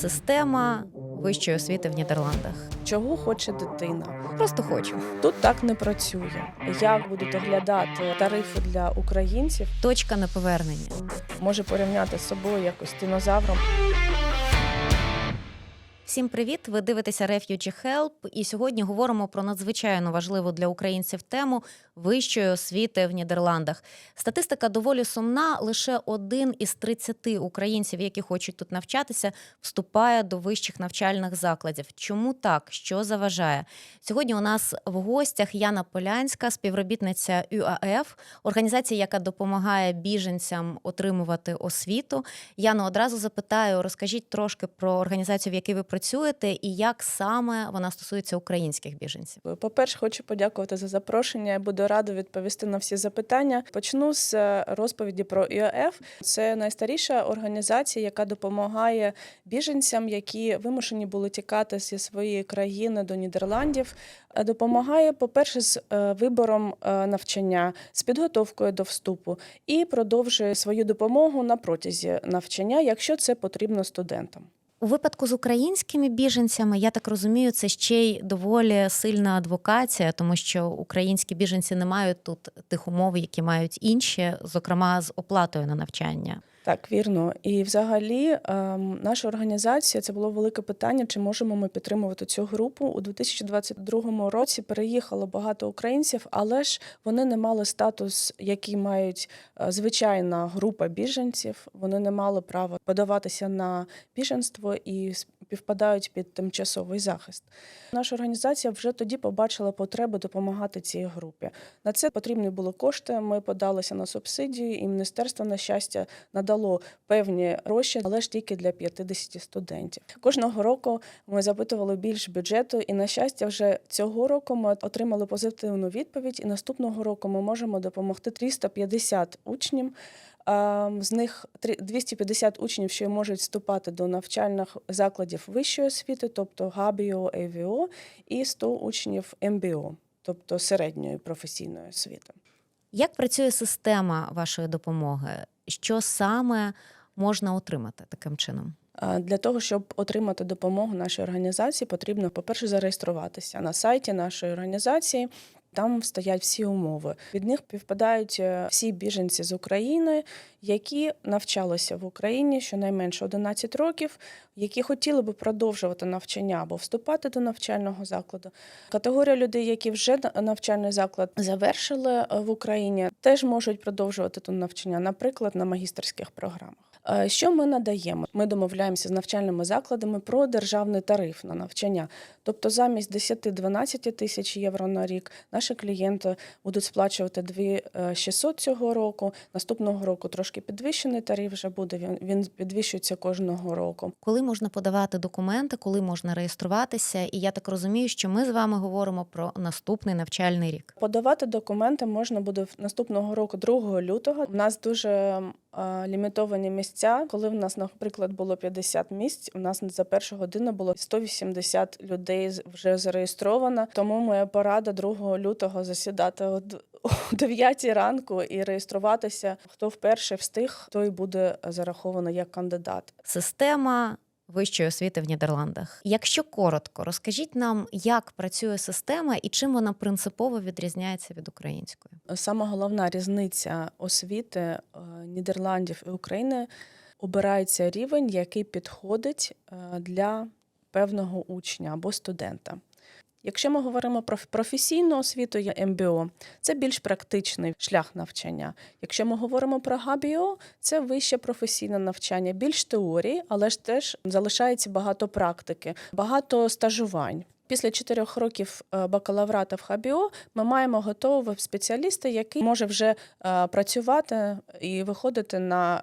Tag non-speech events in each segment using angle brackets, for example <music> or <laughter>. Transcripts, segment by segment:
Система вищої освіти в Нідерландах. Чого хоче дитина? Просто хочу. Тут так не працює. Як будуть оглядати тарифи для українців, Точка на повернення може порівняти з собою якось з динозавром. Всім привіт! Ви дивитеся Refugee Help, і сьогодні говоримо про надзвичайно важливу для українців тему вищої освіти в Нідерландах. Статистика доволі сумна. Лише один із 30 українців, які хочуть тут навчатися, вступає до вищих навчальних закладів. Чому так? Що заважає? Сьогодні у нас в гостях Яна Полянська, співробітниця ЮАФ, організація, яка допомагає біженцям отримувати освіту. Яно, одразу запитаю, розкажіть трошки про організацію, в якій ви працюєте, і як саме вона стосується українських біженців. По-перше, хочу подякувати за запрошення. Я буду рада відповісти на всі запитання. Почну з е, розповіді про ЮАФ. Це найстаріша організація, яка допомагає біженцям, які вимушені були тікати зі своєї країни до Нідерландів. Е, Допомагає, по-перше, з е, вибором е, навчання, з підготовкою до вступу і продовжує свою допомогу на протязі навчання, якщо це потрібно студентам. У випадку з українськими біженцями, я так розумію, це ще й доволі сильна адвокація, тому що українські біженці не мають тут тих умов, які мають інші, зокрема з оплатою на навчання. Так, вірно. І взагалі ем, наша організація це було велике питання, чи можемо ми підтримувати цю групу. У 2022 році переїхало багато українців, але ж вони не мали статус, який мають е, звичайна група біженців. Вони не мали права подаватися на біженство і співпадають під тимчасовий захист. Наша організація вже тоді побачила потребу допомагати цій групі. На це потрібні були кошти. Ми подалися на субсидію, і міністерство на щастя надало певні гроші, але ж тільки для 50 студентів. Кожного року ми запитували більш бюджету, і на щастя, вже цього року ми отримали позитивну відповідь. І наступного року ми можемо допомогти 350 учнів. З них три- 250 учнів, що можуть вступати до навчальних закладів вищої освіти, тобто ГАБІО, ЕВІО, і 100 учнів МБО, тобто середньої професійної освіти. Як працює система вашої допомоги? Що саме можна отримати таким чином? Для того, щоб отримати допомогу нашій організації, потрібно, по-перше, зареєструватися на сайті нашої організації. Там стоять всі умови. Від них співпадають е, всі біженці з України, які навчалися в Україні щонайменше 11 років, які хотіли би продовжувати навчання або вступати до навчального закладу. Категорія людей, які вже навчальний заклад завершили е, в Україні, теж можуть продовжувати тут навчання, наприклад, на магістерських програмах. Е, Що ми надаємо? Ми домовляємося з навчальними закладами про державний тариф на навчання. Тобто замість 10-12 тисяч євро на рік наші клієнти будуть сплачувати 2600 цього року. Наступного року трошки підвищений тариф вже буде. Він, він підвищується кожного року. Коли можна подавати документи, коли можна реєструватися? І я так розумію, що ми з вами говоримо про наступний навчальний рік. Подавати документи можна буде наступного року, 2 лютого. У нас дуже лімітовані місця. Коли в нас, наприклад, було 50 місць, у нас за першу годину було 180 людей з- вже зареєстровано. Тому моя порада 2 лютого засідати о о 9 ранку і реєструватися. Хто вперше встиг, той буде зарахований як кандидат. Система вищої освіти в Нідерландах. Якщо коротко, розкажіть нам, як працює система і чим вона принципово відрізняється від української. Сама головна різниця освіти е, Нідерландів і України обирається рівень, який підходить е, для певного учня або студента. Якщо ми говоримо про професійну освіту є МБО, це більш практичний шлях навчання. Якщо ми говоримо про ГАБІО, це вище професійне навчання, більш теорії, але ж теж залишається багато практики, багато стажувань. Після чотирьох років е, бакалаврата в ХАБІО ми маємо готового спеціаліста, який може вже е, працювати і виходити на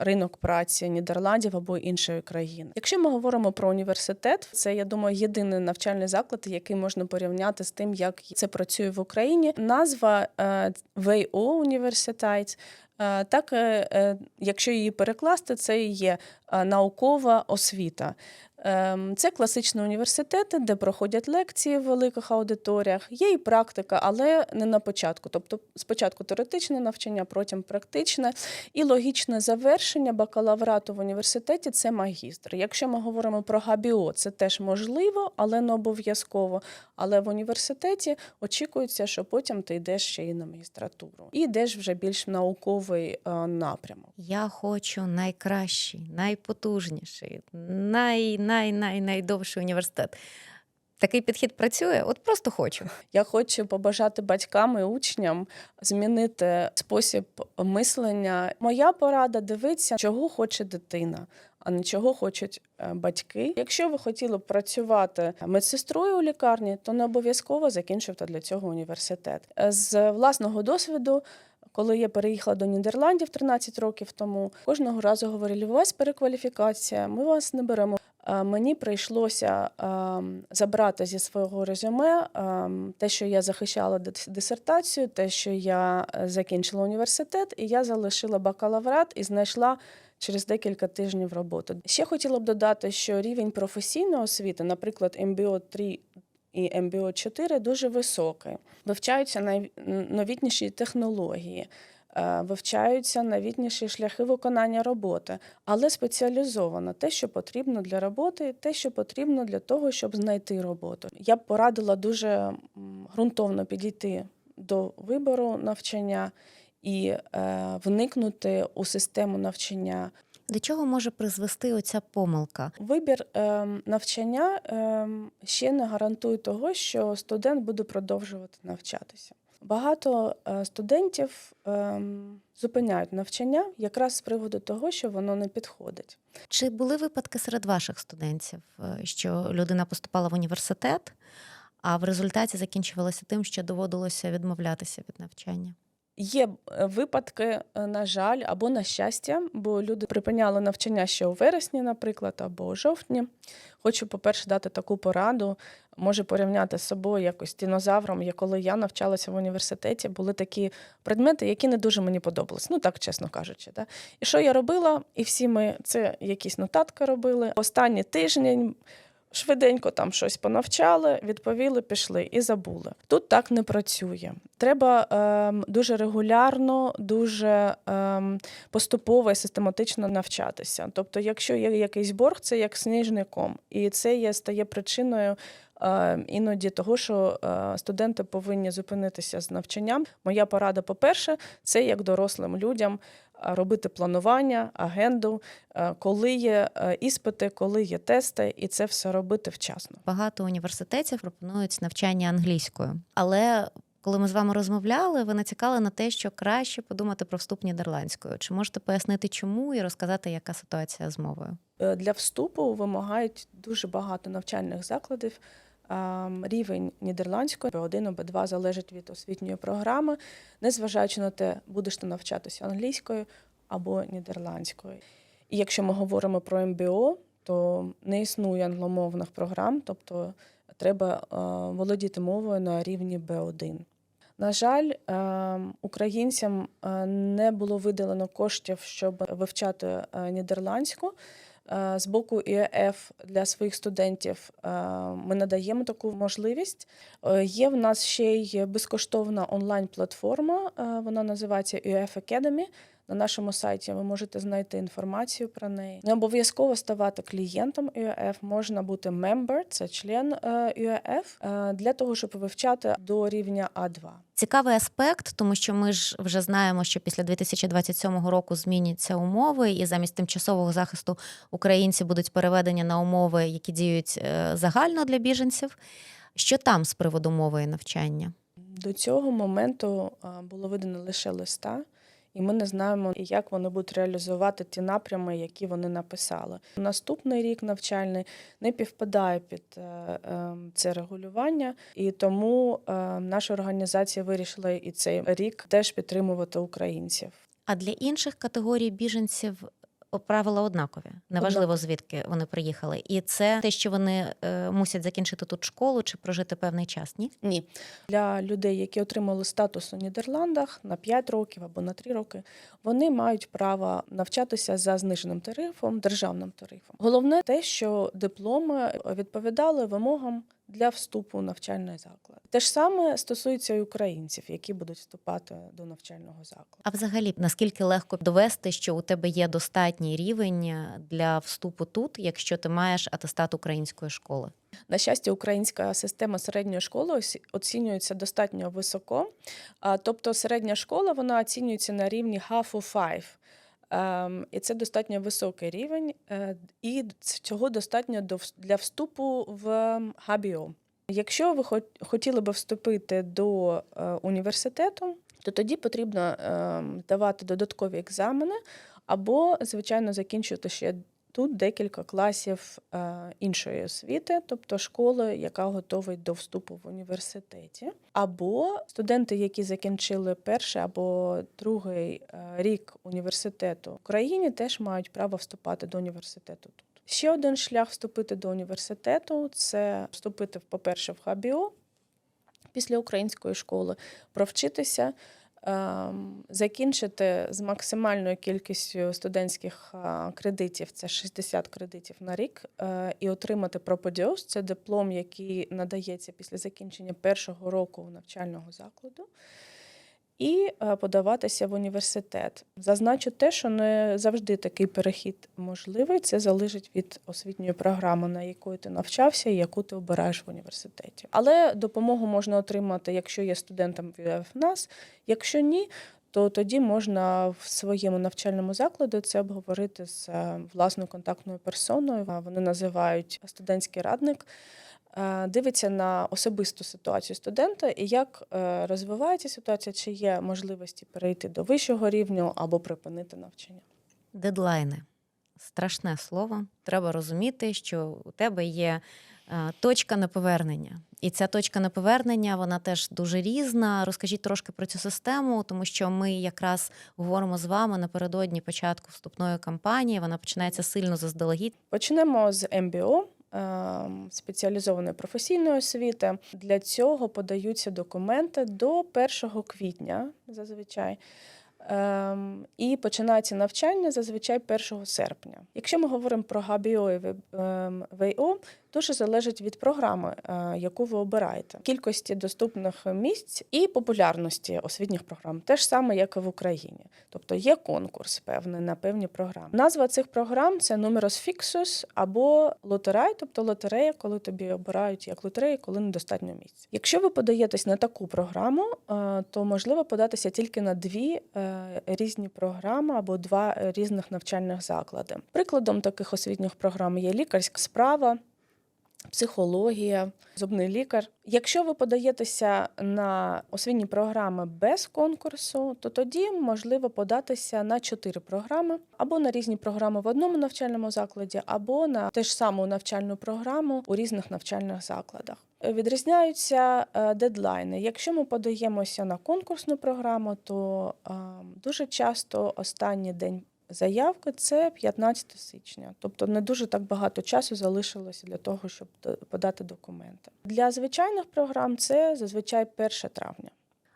е, ринок праці Нідерландів або іншої країни. Якщо ми говоримо про університет, це я думаю єдиний навчальний заклад, який можна порівняти з тим, як це працює в Україні. Назва ВО університет. Так, якщо її перекласти, це і є наукова освіта. Ем, Це класичні університети, де проходять лекції в великих аудиторіях. Є і практика, але не на початку. Тобто спочатку теоретичне навчання, потім практичне. І логічне завершення бакалаврату в університеті це магістр. Якщо ми говоримо про ГАБІО, це теж можливо, але не обов'язково. Але в університеті очікується, що потім ти йдеш ще і на магістратуру. І йдеш вже більш в науковий е, напрямок. Я хочу найкращий, найпотужніший, най, най, най, найдовший університет. Такий підхід працює? От просто хочу. Я хочу побажати батькам і учням змінити спосіб мислення. Моя порада дивитися, чого хоче дитина, а не чого хочуть е, батьки. Якщо ви хотіли працювати медсестрою у лікарні, то не обов'язково закінчувати для цього університет. З власного досвіду. Коли я переїхала до Нідерландів 13 років тому, кожного разу говорили, у вас перекваліфікація, ми вас не беремо. Е, Мені прийшлося ем, забрати зі свого резюме ем, те, що я захищала дис- дисертацію, те, що я е, закінчила університет, і я залишила бакалаврат і знайшла через декілька тижнів роботу. Ще хотіла б додати, що рівень професійної освіти, наприклад, MBO 3 і MBO 4 дуже високий. Вивчаються найновітніші технології. Е, Вивчаються новітніші шляхи виконання роботи, але спеціалізовано те, що потрібно для роботи, те, що потрібно для того, щоб знайти роботу. Я б порадила дуже ґрунтовно підійти до вибору навчання і е, вникнути у систему навчання. До чого може призвести оця помилка? Вибір ем, навчання ем, ще не гарантує того, що студент буде продовжувати навчатися. Багато е, студентів ем, зупиняють навчання якраз з приводу того, що воно не підходить. Чи були випадки серед ваших студентів, е, що людина поступала в університет, а в результаті закінчувалося тим, що доводилося відмовлятися від навчання? Є е, випадки, е, на жаль, або на щастя, бо люди припиняли навчання ще у вересні, наприклад, або у жовтні. Хочу, по-перше, дати таку пораду. Може порівняти з собою якось з динозавром. Я коли я навчалася в університеті, були такі предмети, які не дуже мені подобались. Ну так чесно кажучи. Да? І що я робила? І всі ми це якісь нотатки робили. Останній тиждень швиденько там щось понавчали, відповіли, пішли і забули. Тут так не працює. Треба ем, дуже регулярно, дуже ем, поступово і систематично навчатися. Тобто, якщо є якийсь борг, це як сніжний ком, і це є стає причиною. е, Іноді того, що е, студенти повинні зупинитися з навчанням. Моя порада, по-перше, це як дорослим людям робити планування, агенду, е, коли є е, іспити, коли є тести, і це все робити вчасно. Багато університетів пропонують навчання англійською, але коли ми з вами розмовляли, ви натякали на те, що краще подумати про вступ нідерландською. Чи можете пояснити, чому і розказати, яка ситуація з мовою? Е, Для вступу вимагають дуже багато навчальних закладів. Ем, Рівень нідерландської B1 або B2 залежить від освітньої програми, незважаючи на те, будеш ти навчатися англійською або нідерландською. І якщо ми говоримо про МБО, то не існує англомовних програм, тобто треба е, володіти мовою на рівні B1. На жаль, ем, українцям е, не було виділено коштів, щоб вивчати е, нідерландську. Е, З боку ІЕФ для своїх студентів е, ми надаємо таку можливість. Е, Є в нас ще й безкоштовна онлайн-платформа, вона називається ІЕФ Academy. На нашому сайті ви можете знайти інформацію про неї. Не обов'язково ставати клієнтом ЮЕФ, можна бути member, це член ЮЕФ, е, для того, щоб вивчати до рівня А2. Цікавий аспект, тому що ми ж вже знаємо, що після 2027 року зміняться умови, і замість тимчасового захисту українці будуть переведені на умови, які діють е, загально для біженців. Що там з приводу мови і навчання? До цього моменту е, було видано лише листа, і ми не знаємо, як вони будуть реалізувати ті напрями, які вони написали. Наступний рік навчальний не півпадає під е, е, це регулювання, і тому е, наша організація вирішила і цей рік теж підтримувати українців. А для інших категорій біженців правила однакові. Неважливо, звідки вони приїхали. І це те, що вони е, мусять закінчити тут школу чи прожити певний час. Ні? Ні. Для людей, які отримали статус у Нідерландах на 5 років або на 3 роки, вони мають право навчатися за зниженим тарифом, державним тарифом. Головне те, що дипломи відповідали вимогам для вступу у навчальний заклад. Те ж саме стосується і українців, які будуть вступати до навчального закладу. А взагалі, наскільки легко довести, що у тебе є достатній рівень для вступу тут, якщо ти маєш атестат української школи? На щастя, українська система середньої школи оцінюється достатньо високо. Тобто середня школа вона оцінюється на рівні half of five. Ем, І це достатньо високий рівень, е, і цього достатньо до для вступу в ГАБІО. Якщо ви хот- хотіли би вступити до е, університету, то тоді потрібно ем, давати додаткові екзамени або, звичайно, закінчити ще тут декілька класів е, іншої освіти, тобто школи, яка готовить до вступу в університеті, або студенти, які закінчили перший або другий е, рік університету в Україні, теж мають право вступати до університету тут. Ще один шлях вступити до університету це вступити, по-перше, в ХБО після української школи, провчитися, закінчити з максимальною кількістю студентських кредитів, це 60 кредитів на рік, е, і отримати проподіоз, це диплом, який надається після закінчення першого року навчального закладу. І е, подаватися в університет. Зазначу те, що не завжди такий перехід можливий. Це залежить від освітньої програми, на якої ти навчався і яку ти обираєш в університеті. Але допомогу можна отримати, якщо є студентом нас. Якщо ні, то тоді можна в своєму навчальному закладі це обговорити з е, власною контактною персоною. Вони називають студентський радник. Е, Дивиться на особисту ситуацію студента і як е, розвивається ситуація, чи є можливості перейти до вищого рівня або припинити навчання. Дедлайни. Страшне слово. Треба розуміти, що у тебе є е, точка неповернення. І ця точка неповернення, вона теж дуже різна. Розкажіть трошки про цю систему, тому що ми якраз говоримо з вами напередодні початку вступної кампанії. Вона починається сильно заздалегідь. Почнемо з МБО. Ем, Спеціалізованої професійної освіти для цього подаються документи до 1 квітня зазвичай. Ем, І починається навчання зазвичай 1 серпня. Якщо ми говоримо про ГАБІО і ем, дуже залежить від програми, е, яку ви обираєте, кількості доступних місць і популярності освітніх програм, те ж саме, як і в Україні. Тобто є конкурс певний на певні програми. Назва цих програм це Numerus Fixus або лотерай, тобто лотерея, коли тобі обирають як лотерея, коли недостатньо місць. Якщо ви подаєтесь на таку програму, е, то можливо податися тільки на дві е, різні програми або два різних навчальних заклади. Прикладом таких освітніх програм є лікарська справа. Психологія, зубний лікар. Якщо ви подаєтеся на освітні програми без конкурсу, то тоді можливо податися на чотири програми або на різні програми в одному навчальному закладі, або на те ж саму навчальну програму у різних навчальних закладах. Відрізняються е, дедлайни. Якщо ми подаємося на конкурсну програму, то е, дуже часто останній день заявки це 15 січня. Тобто не дуже так багато часу залишилося для того, щоб подати документи. Для звичайних програм це зазвичай 1 травня.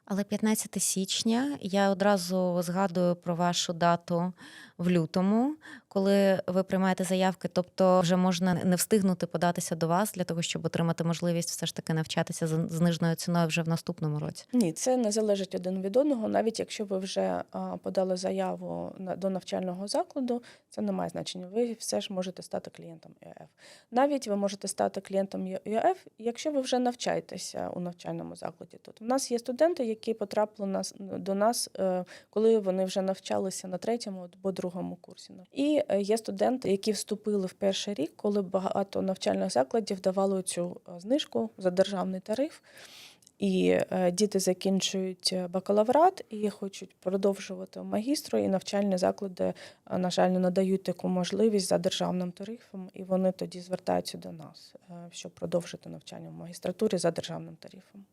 Але 15 січня я одразу згадую про вашу дату в лютому, коли ви приймаєте заявки, тобто вже можна не встигнути податися до вас для того, щоб отримати можливість все ж таки навчатися з зниженою ціною вже в наступному році. Ні, це не залежить один від одного. Навіть якщо ви вже подали заяву до навчального закладу, це не має значення. Ви все ж можете стати клієнтом ІОФ. Навіть ви можете стати клієнтом ІОФ, якщо ви вже навчаєтеся у навчальному закладі. Тут у нас є студенти, які потрапили нас до нас, е, коли вони вже навчалися на третьому або другому курсі. І е, є студенти, які вступили в перший рік, коли багато навчальних закладів давали цю е, знижку за державний тариф. І е, діти закінчують бакалаврат і хочуть продовжувати магістру, і навчальні заклади, на жаль, не надають таку можливість за державним тарифом, і вони тоді звертаються до нас, щоб продовжити навчання в магістратурі за державним тарифом.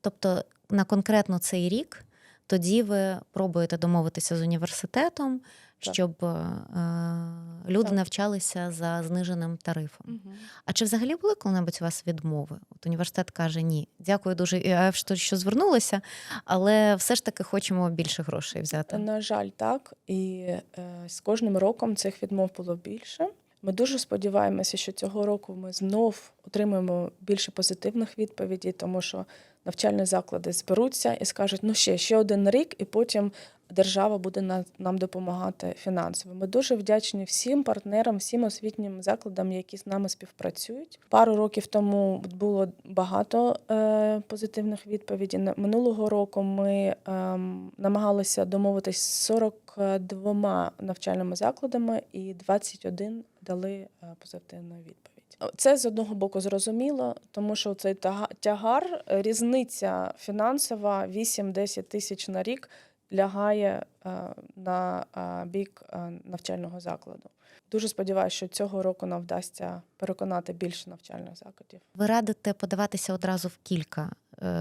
Тобто на конкретно цей рік тоді ви пробуєте домовитися з університетом, щоб е, е, люди Так. навчалися за зниженим тарифом. Мгм. А чи взагалі були коли-небудь у вас відмови? От університет каже ні, дякую дуже, що, що звернулися, але все ж таки хочемо більше грошей взяти. На жаль, так. І е, з кожним роком цих відмов було більше. Ми дуже сподіваємося, що цього року ми знов отримаємо більше позитивних відповідей, тому що навчальні заклади зберуться і скажуть, ну ще, ще один рік, і потім держава буде на- нам допомагати фінансово. Ми дуже вдячні всім партнерам, всім освітнім закладам, які з нами співпрацюють. Пару років тому було багато е, позитивних відповідей. Минулого року ми ем, намагалися домовитись з 42 навчальними закладами, і 21 дали е, позитивну відповідь. Це з одного боку зрозуміло, тому що цей тягар, різниця фінансова 8-10 тисяч на рік лягає е, на е, бік е, навчального закладу. Дуже сподіваюся, що цього року нам вдасться переконати більше навчальних закладів. Ви радите подаватися одразу в кілька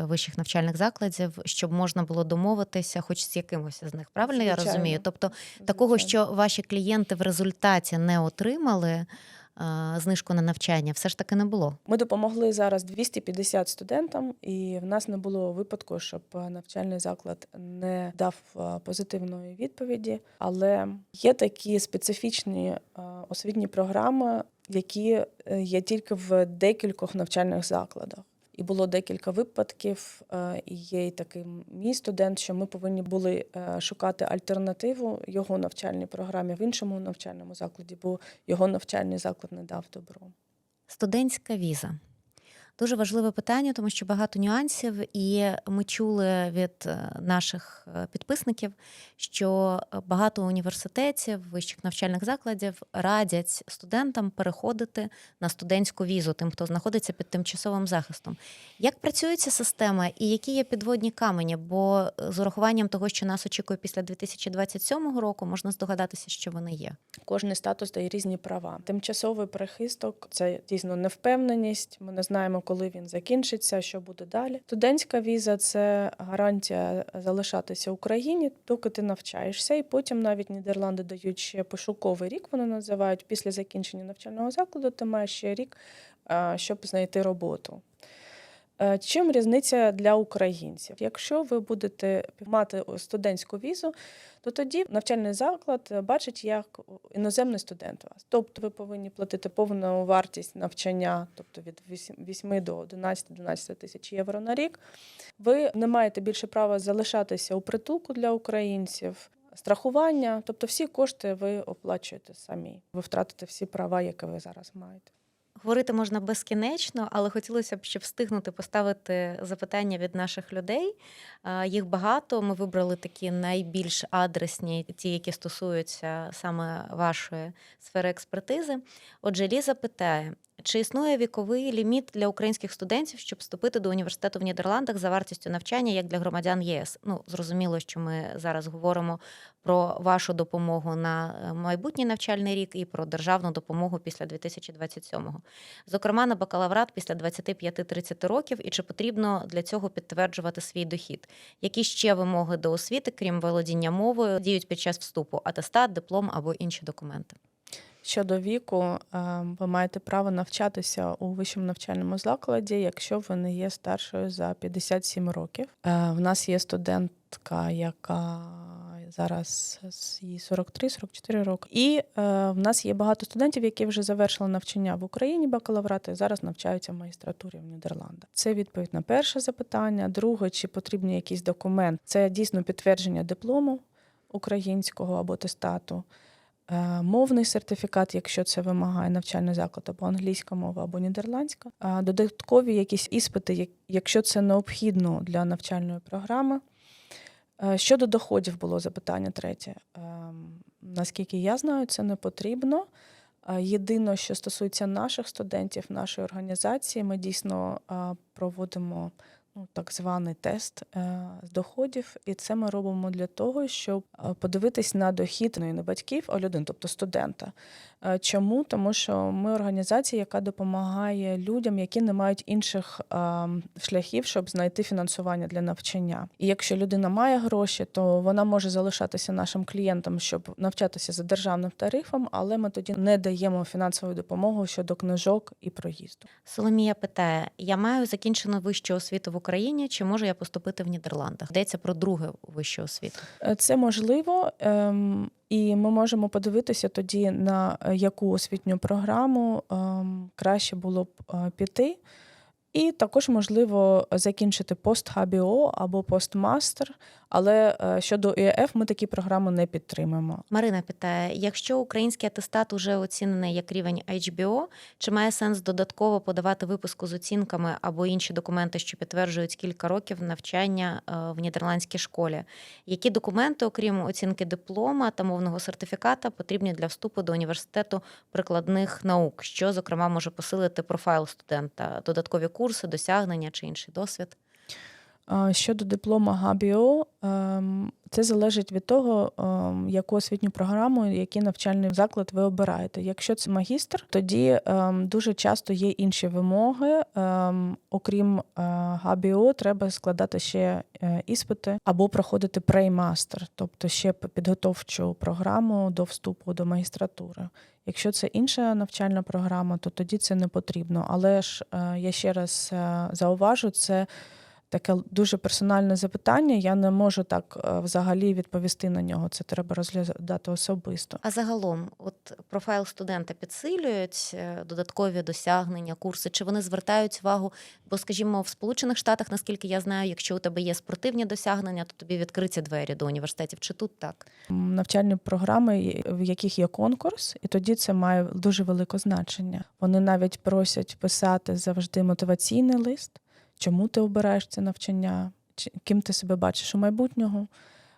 вищих навчальних закладів, щоб можна було домовитися, хоч з якимось з них. Правильно я розумію? Тобто такого, що ваші клієнти в результаті не отримали знижку на навчання, все ж таки не було. Ми допомогли зараз 250 студентам, і в нас не було випадку, щоб навчальний заклад не дав позитивної відповіді. Але є такі специфічні освітні програми, які е, є тільки в декількох навчальних закладах. І було декілька випадків, е, і є і такий мій студент, що ми повинні були е, шукати альтернативу його навчальній програмі в іншому навчальному закладі, бо його навчальний заклад не дав добро. Студентська віза. Дуже важливе питання, тому що багато нюансів, і ми чули від е, наших е, підписників, що е, багато університетів, вищих навчальних закладів радять студентам переходити на студентську візу, тим, хто знаходиться під тимчасовим захистом. Як працює ця система і які є підводні камені? Бо з урахуванням того, що нас очікує після 2027 року, можна здогадатися, що вони є. Кожний статус дає різні права. Тимчасовий перехисток це дійсно невпевненість. Ми не знаємо, коли він закінчиться, що буде далі. Студентська віза це гарантія залишатися в Україні, доки ти навчаєшся, і потім навіть Нідерланди дають ще пошуковий рік. Вони називають після закінчення навчального закладу. Ти маєш ще рік, щоб знайти роботу. Е, Чим різниця для українців? Якщо ви будете мати студентську візу, то тоді навчальний заклад бачить як іноземний студент вас. Тобто ви повинні платити повну вартість навчання, тобто від 8 до 11-12 тисяч євро на рік. Ви не маєте більше права залишатися у притулку для українців. Страхування, тобто всі кошти ви оплачуєте самі. Ви втратите всі права, які ви зараз маєте. Говорити можна безкінечно, але хотілося б, щоб встигнути поставити запитання від наших людей. Їх багато. Ми вибрали такі найбільш адресні, ті, які стосуються саме вашої сфери експертизи. Отже, Ліза питає: чи існує віковий ліміт для українських студентів, щоб вступити до університету в Нідерландах за вартістю навчання, як для громадян ЄС? Ну зрозуміло, що ми зараз говоримо про вашу допомогу на е, майбутній навчальний рік і про державну допомогу після 2027-го. Зокрема, на бакалаврат після 25-30 років, і чи потрібно для цього підтверджувати свій дохід? Які ще вимоги до освіти, крім володіння мовою, діють під час вступу? Атестат, диплом або інші документи? Щодо віку, е, ви маєте право навчатися у вищому навчальному закладі, якщо ви не є старшою за 57 років. Е, В нас є студентка, яка зараз їй 43-44 роки. І е, в нас є багато студентів, які вже завершили навчання в Україні бакалаврати, зараз навчаються в магістратурі в Нідерландах. Це відповідь на перше запитання. Друге, чи потрібен якийсь документ? Це дійсно підтвердження диплому українського або тестату. Е, Мовний сертифікат, якщо це вимагає навчальний заклад, або англійська мова, або нідерландська. Додаткові якісь іспити, якщо це необхідно для навчальної програми. Е, Щодо доходів було запитання третє. Наскільки я знаю, це не потрібно. Е, Єдине, що стосується наших студентів, нашої організації, ми дійсно е, проводимо ну, так званий тест е, з доходів, і це ми робимо для того, щоб е, подивитись на дохід ну, не батьків, а людин, тобто студента. Е, Чому? Тому що ми організація, яка допомагає людям, які не мають інших шляхів, щоб знайти фінансування для навчання. І якщо людина має гроші, то вона може залишатися нашим клієнтом, щоб навчатися за державним тарифом, але ми тоді не даємо фінансову допомогу щодо книжок і проїзду. Соломія питає: я маю закінчену вищу освіту в Україні, чи можу я поступити в Нідерландах? Йдеться про друге вищу освіту. Е, Це можливо, ем, і ми можемо подивитися тоді, на е, яку освітню програму ем, краще було б е, піти. І також можливо закінчити пост-ХБО або постмастер, але е, щодо ІЕФ ми такі програми не підтримуємо. Марина питає: якщо український атестат уже оцінений як рівень HBO, чи має сенс додатково подавати випуску з оцінками або інші документи, що підтверджують кілька років навчання е, в нідерландській школі? Які документи, окрім оцінки диплома та мовного сертифіката, потрібні для вступу до університету прикладних наук, що зокрема може посилити профайл студента, додаткові курси, досягнення чи інший досвід? Щодо диплома ГАБІО, ем, це залежить від того, ем, яку освітню програму, який навчальний заклад ви обираєте. Якщо це магістр, тоді ем, дуже часто є інші вимоги. Окрім е, ГАБІО, треба складати ще е, іспити або проходити преймастер, тобто ще підготовчу програму до вступу до магістратури. Якщо це інша навчальна програма, то тоді це не потрібно. Але ж е, я ще раз зауважу, це таке дуже персональне запитання. Я не можу так е, взагалі відповісти на нього. Це треба розглядати особисто. А загалом, от профайл студента підсилюють е, додаткові досягнення, курси, чи вони звертають увагу? Бо, скажімо, в Сполучених Штатах, наскільки я знаю, якщо у тебе є спортивні досягнення, то тобі відкриті двері до університетів. Чи тут так? Навчальні програми, в яких є конкурс, і тоді це має дуже велике значення. Вони навіть просять писати завжди мотиваційний лист, чому ти обираєш це навчання, чи ким ти себе бачиш у майбутнього.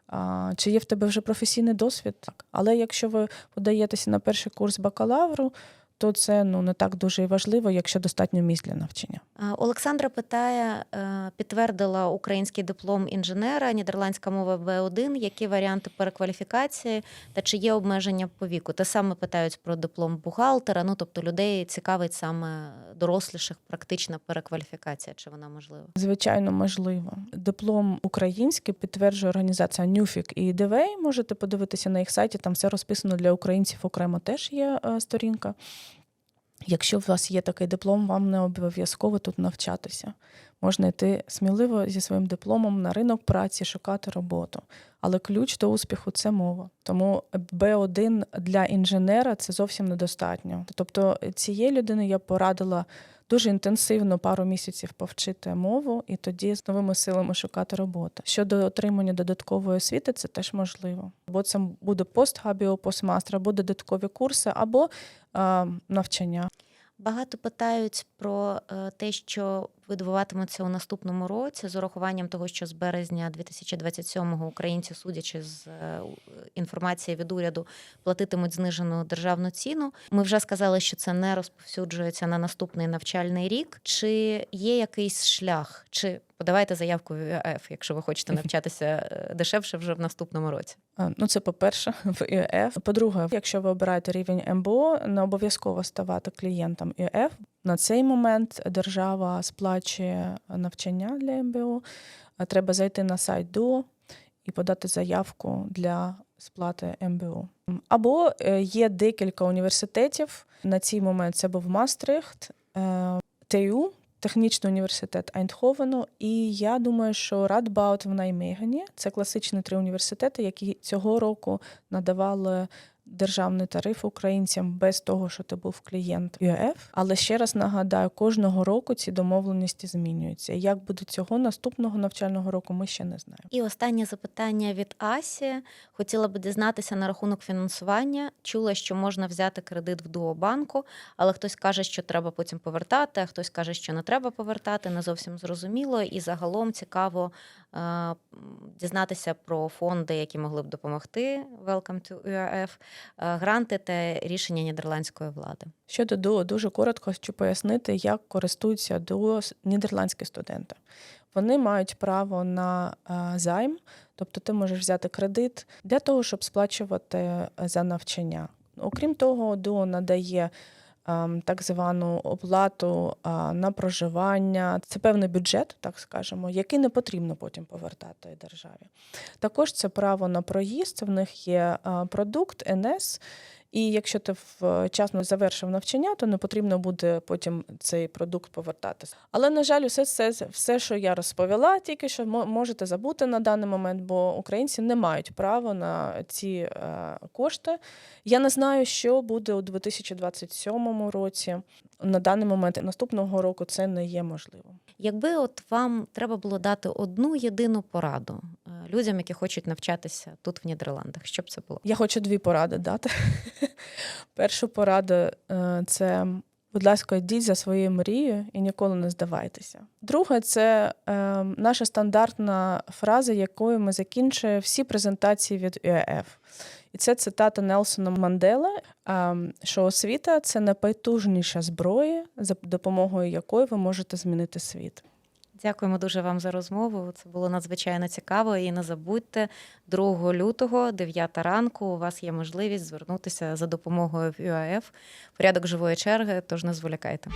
А, чи є в тебе вже професійний досвід? Так. Але якщо ви подаєтеся на перший курс бакалавру, то це ну не так дуже і важливо, якщо достатньо місць для навчання. Олександра питає, е, підтвердила український диплом інженера, нідерландська мова B1, які варіанти перекваліфікації та чи є обмеження по віку? Те саме питають про диплом бухгалтера. Ну тобто людей цікавить саме доросліших практична перекваліфікація, чи вона можлива? Звичайно, можливо. Диплом український підтверджує організація Newfic і DVA. Можете подивитися на їх сайті, там все розписано для українців окремо теж є е, сторінка. Якщо у вас є такий диплом, вам не обов'язково тут навчатися. Можна йти сміливо зі своїм дипломом на ринок праці, шукати роботу. Але ключ до успіху це мова. Тому B1 для інженера це зовсім недостатньо. Тобто цієї людини я порадила дуже інтенсивно пару місяців повчити мову і тоді з новими силами шукати роботу. Щодо отримання додаткової освіти, це теж можливо. Бо це буде постгабіо, постмастер, або додаткові курси, або е, навчання. Багато питають про е, те, що відбуватиметься у наступному році, з урахуванням того, що з березня 2027-го українці, судячи з е, інформації від уряду, платитимуть знижену державну ціну. Ми вже сказали, що це не розповсюджується на наступний навчальний рік. Чи є якийсь шлях? Чи подавайте заявку в ЮАФ, якщо ви хочете навчатися е, дешевше вже в наступному році? Ну, це по-перше, <laughs> в ІЕФ. По-друге, якщо ви обираєте рівень МБО, не обов'язково ставати клієнтом ІЕФ. На цей момент держава сплачує навчання для МБО. Треба зайти на сайт ДУО і подати заявку для сплати МБО. Або е, є декілька університетів. На цей момент це був Мастрихт, е, ТУ, Технічний університет Айндховену, і я думаю, що Радбаут в Наймегені це класичні три університети, які цього року надавали державний тариф українцям без того, що ти був клієнт ЮЕФ. Але ще раз нагадаю, кожного року ці домовленості змінюються. Як буде цього наступного навчального року, ми ще не знаємо. І останнє запитання від Асі. Хотіла би дізнатися на рахунок фінансування. Чула, що можна взяти кредит в Дуобанку, але хтось каже, що треба потім повертати, а хтось каже, що не треба повертати. Не зовсім зрозуміло. І загалом цікаво е, дізнатися про фонди, які могли б допомогти. Welcome to URF, гранти та рішення нідерландської влади. Щодо ДУО, дуже коротко хочу пояснити, як користуються ДУО нідерландські студенти. вони мають право на е, займ, тобто ти можеш взяти кредит для того, щоб сплачувати е, за навчання. Окрім того, ДО надає так звану оплату на проживання. Це певний бюджет, так скажемо, який не потрібно потім повертати державі. Також це право на проїзд. В них є продукт НС. І якщо ти вчасно завершив навчання, то не потрібно буде потім цей продукт повертатися. Але на жаль, усе це все, що я розповіла, тільки що мо- можете забути на даний момент, бо українці не мають права на ці е, кошти. Я не знаю, що буде у 2027 році. На даний момент наступного року це не є можливим. Якби от вам треба було дати одну єдину пораду е, людям, які хочуть навчатися тут в Нідерландах, що б це було? Я хочу дві поради дати. <laughs> Першу пораду е, це, будь ласка, йдіть за своєю мрією і ніколи не здавайтеся. Друге, це е, наша стандартна фраза, якою ми закінчуємо всі презентації від ЮЕФ. І це цитата Нелсона Мандела, е, що освіта це найпотужніша зброя, за допомогою якої ви можете змінити світ. Дякуємо дуже вам за розмову. Це було надзвичайно цікаво. І не забудьте 2 лютого, 9 ранку. У вас є можливість звернутися за допомогою в ЮАФ. Порядок живої черги, тож не зволікайте.